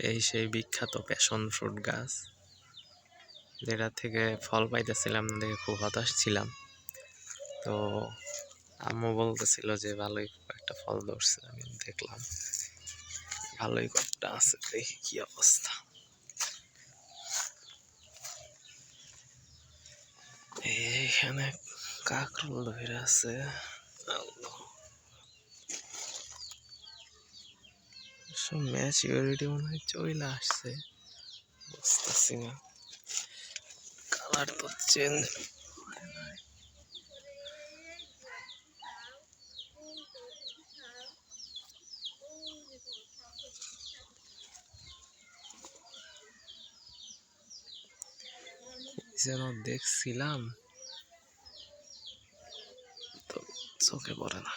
এই সেই বিখ্যাত প্যাশন ফ্রুট গাছ। যেটা থেকে ফল পাইতেছিলাম, দেখে খুব হতাশ ছিলাম। তো আম্মু বলতেছিল যে, ভালোই একটা ফল ধরছে, আমি দেখলাম। ভালোই কয়েকটা আছে, দেখি কি অবস্থা। এইখানে কাকরুল ধরে আছে। সব ম্যাচিউরিটি মনে হয় চলে আসছে। বুঝতেছি না। কালার তো চেঞ্জ যেন দেখছিলাম, তো চোখে পড়ে না।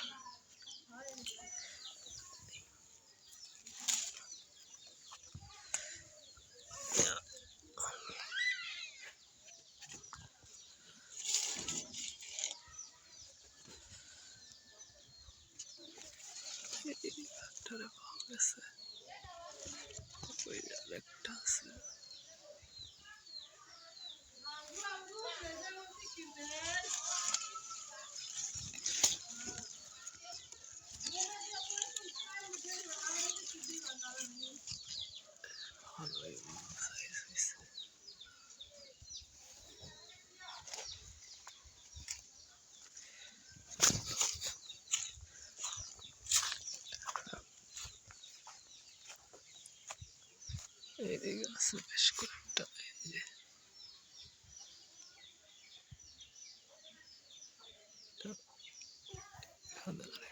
একটারে পাওয়া গেছে একটা আছে। এইদিকে আছে বেশ কয়েকটা এই যে।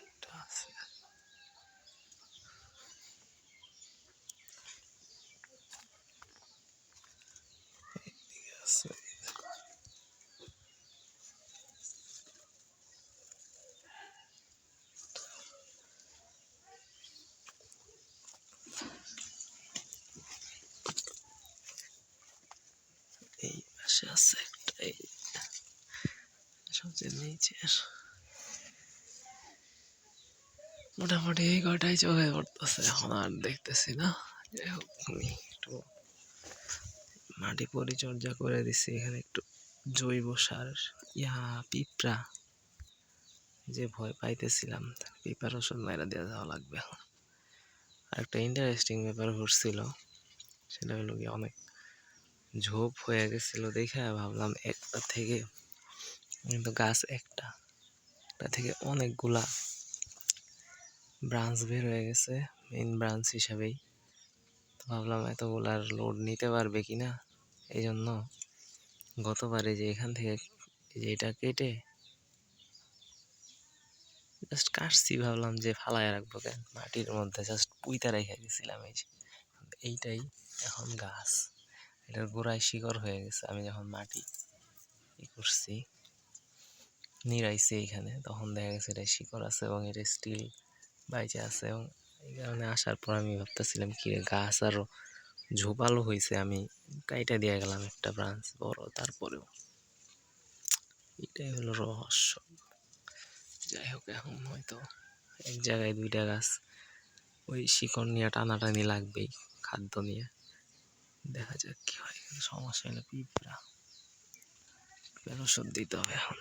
একটা আছে। এইদিকে আছে। এই পাশে আছে একটা এই সবচেয়ে নিচের। মোটামুটি এই কটাই চোখে পড়তেছে, এখন আর দেখতেছি না। যাই হোক একটু মাটি পরিচর্যা করে দিছি, এখানে একটু জৈব সার ইয়া পিঁপড়া, যে ভয় পাইতেছিলাম পিঁপড়ার ওষুধ মাইরা দেওয়া যাওয়া লাগবে এখন। আর একটা ইন্টারেস্টিং ব্যাপার ঘটছিল, সেটা হলো গিয়ে অনেক ঝোপ হয়ে গেছিল দেখে ভাবলাম একটা থেকে কিন্তু গাছ একটা। একটা থেকে অনেকগুলা ব্রাঞ্চ বের হয়ে গেছে মেইন ব্রাঞ্চ হিসাবেই। তো ভাবলাম এতগুলার লোড নিতে পারবে কি না এই জন্য গতবারে যে এখান থেকে যে এটা কেটে জাস্ট কাটছি, ভাবলাম যে ফালায় রাখব কেন? মাটির মধ্যে জাস্ট পুইতা রেখে গেছিলাম এই যে। এইটাই এখন গাছ। এটার গোড়ায় শিকড় হয়ে গেছে, আমি যখন মাটি ই করছি, নিড়াইছি এইখানে তখন দেখা গেছে এটা শিকড় আছে এবং এটা স্টিল বাইচে আছে এবং এই কারণে আসার পর আমি ভাবতেছিলাম, কি গাছ আরও ঝোপালো হয়েছে আমি কাইটা দিয়ে গেলাম একটা ব্রাঞ্চ বড় তারপরেও। এটাই হলো রহস্য। যাই হোক, এখন হয়তো এক জায়গায় দুইটা গাছ ওই শিকড় নিয়ে টানাটানি লাগবেই, খাদ্য নিয়ে। দেখা যাক কি হয় সমস্যা হলো পিঁপড়া। ওষুধ দিতে হবে এখন।